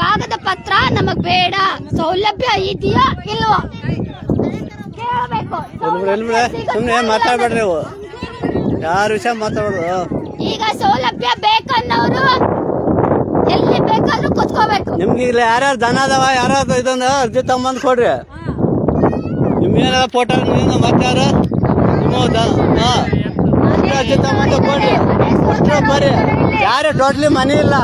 ಕಾಗದ ಪತ್ರ ನಮಗ್ ಬೇಡ. ಸೌಲಭ್ಯ ಇದೆಯಾ ಇಲ್ವೋ? ಸುಮ್ಮನೆ ಮಾತಾಡ್ಬೇಡ್ರಿ ನೀವು. ಯಾರ ವಿಷಯ ಮಾತಾಡೋದು? ಈಗ ಸೌಲಭ್ಯ ಬೇಕನ್ನೋರು ಎಲ್ಲಿ ಬೇಕಾದ್ರೂ ಕುತ್ಕೋಬೇಕು. ನಿಮ್ಗೆ ಇಲ್ಲ ಯಾರ್ಯಾರು ದನ ಅದಾವ ಯಾರು ಇದನ್ನ ಅರ್ಜಿ ತಗೊಂಬಂದು ಕೊಡ್ರಿ. ನಿಮ್ಗೇನ ಫೋಟೋ ನೀವು ಮತ್ತೆ ಯಾರು ನಿಮ್ಮ ಹಾ ಅರ್ಜಿ ತಗೊಂಬಂದು ಕೊಡ್ರಿ. ಬರ್ರಿ ಯಾರು ಟೋಟ್ಲಿ ಮನೆ ಇಲ್ಲ.